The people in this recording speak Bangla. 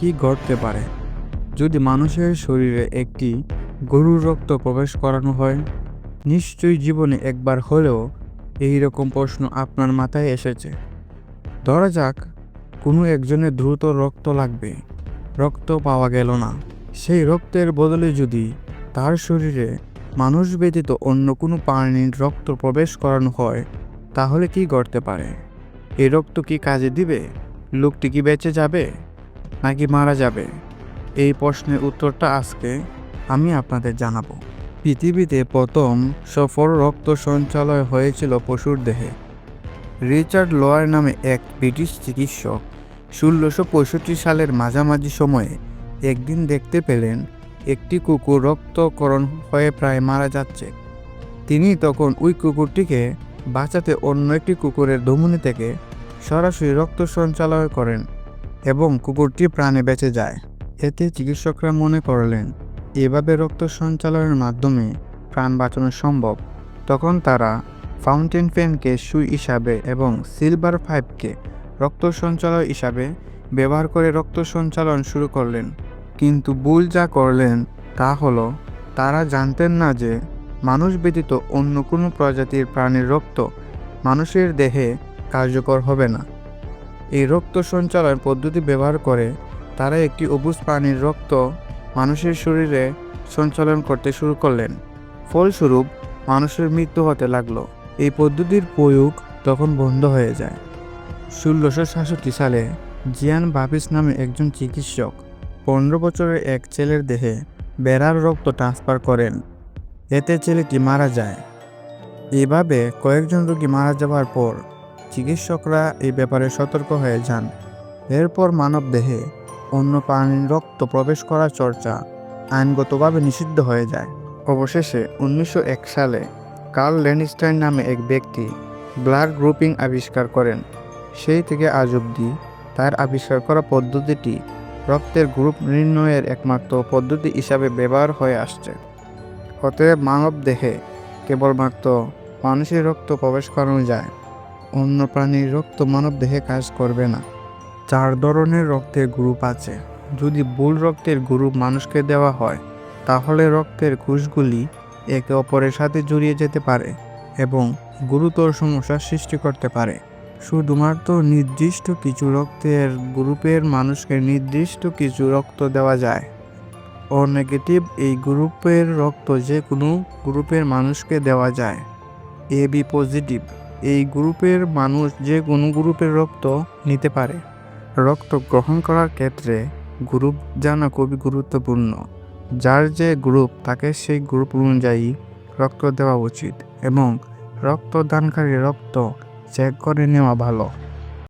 কি ঘটতে পারে? যদি মানুষের শরীরে একটি গরুর রক্ত প্রবেশ করানো হয়, নিশ্চয়ই জীবনে একবার হলেও এই রকম প্রশ্ন আপনার মাথায় এসেছে। ধরা যাক, কোনো একজনের দ্রুত রক্ত লাগবে। রক্ত পাওয়া গেল না। সেই রক্তের বদলে যদি তার শরীরে মানুষ ব্যতীত অন্য কোনো প্রাণীর রক্ত প্রবেশ করানো হয়, তাহলে কি ঘটতে পারে? এই রক্ত কি কাজে দিবে? লোকটি কি বেঁচে যাবে? নাকি মারা যাবে? এই প্রশ্নের উত্তরটা আজকে আমি আপনাদের জানাব। পৃথিবীতে প্রথম সফল রক্ত সঞ্চালয় হয়েছিল পশুর দেহে। রিচার্ড লয়ার নামে এক ব্রিটিশ চিকিৎসক ষোলোশো পঁয়ষট্টি সালের মাঝামাঝি সময়ে একদিন দেখতে পেলেন একটি কুকুর রক্তকরণ হয়ে প্রায় মারা যাচ্ছে। তিনি তখন ওই কুকুরটিকে বাঁচাতে অন্য একটি কুকুরের ধমনী থেকে সরাসরি রক্ত সঞ্চালয় করেন। এবং কুকুরটি প্রাণে বেঁচে যায়। এতে চিকিৎসকরা মনে করলেন, এভাবে রক্ত সঞ্চালনের মাধ্যমে প্রাণ বাঁচানো সম্ভব। তখন তারা ফাউন্টেন পেনকে সুই হিসাবে এবং সিলভার পাইপকে রক্ত সঞ্চালন হিসাবে ব্যবহার করে রক্ত সঞ্চালন শুরু করলেন। কিন্তু ভুল যা করলেন তা হলো, তারা জানতেন না যে মানুষ ব্যতীত অন্য কোনো প্রজাতির প্রাণীর রক্ত মানুষের দেহে কার্যকর হবে না। এই রক্ত সঞ্চালন পদ্ধতি ব্যবহার করে তারা একটি অবুজ প্রাণীর রক্ত মানুষের শরীরে সঞ্চালন করতে শুরু করলেন। ফলস্বরূপ, মানুষের মৃত্যু হতে লাগল। এই পদ্ধতির প্রয়োগ তখন বন্ধ হয়ে যায়। ষোলোশো সাতষট্টি সালে জিয়ান বাপিস নামে একজন চিকিৎসক পনেরো বছরের এক ছেলের দেহে বেড়ার রক্ত ট্রান্সফার করেন। এতে ছেলেটি মারা যায়। এভাবে কয়েকজন রোগী মারা যাওয়ার পর চিকিৎসকরা এই ব্যাপারে সতর্ক হয়ে যান। এরপর মানব দেহে অন্য প্রাণীর রক্ত প্রবেশ করার চর্চা আইনগতভাবে নিষিদ্ধ হয়ে যায়। অবশেষে উনিশশো এক সালে কার্ল লেনিস্টাইন নামে এক ব্যক্তি ব্লাড গ্রুপিং আবিষ্কার করেন। সেই থেকে আজ অবধি তার আবিষ্কার করা পদ্ধতিটি রক্তের গ্রুপ নির্ণয়ের একমাত্র পদ্ধতি হিসাবে ব্যবহার হয়ে আসছে। অতএব মানব দেহে কেবলমাত্র মানুষের রক্ত প্রবেশ করানো যায়। অন্য প্রাণীর রক্ত মানব দেহে কাজ করবে না। চার ধরনের রক্তের গ্রুপ আছে। যদি ভুল রক্তের গ্রুপ মানুষকে দেওয়া হয়, তাহলে রক্তের কোষগুলি একে অপরের সাথে জড়িয়ে যেতে পারে এবং গুরুতর সমস্যার সৃষ্টি করতে পারে। শুধুমাত্র নির্দিষ্ট কিছু রক্তের গ্রুপের মানুষকে নির্দিষ্ট কিছু রক্ত দেওয়া যায়। ও নেগেটিভ এই গ্রুপের রক্ত যে কোনো গ্রুপের মানুষকে দেওয়া যায়। A B positive. এই গ্রুপের মানুষ যে কোনো গ্রুপের রক্ত নিতে পারে। রক্ত গ্রহণ করার ক্ষেত্রে গ্রুপ জানা খুবই গুরুত্বপূর্ণ। যার যে গ্রুপ, তাকে সেই গ্রুপ অনুযায়ী রক্ত দেওয়া উচিত এবং রক্তদানকারী রক্ত চেক করে নেওয়া ভালো।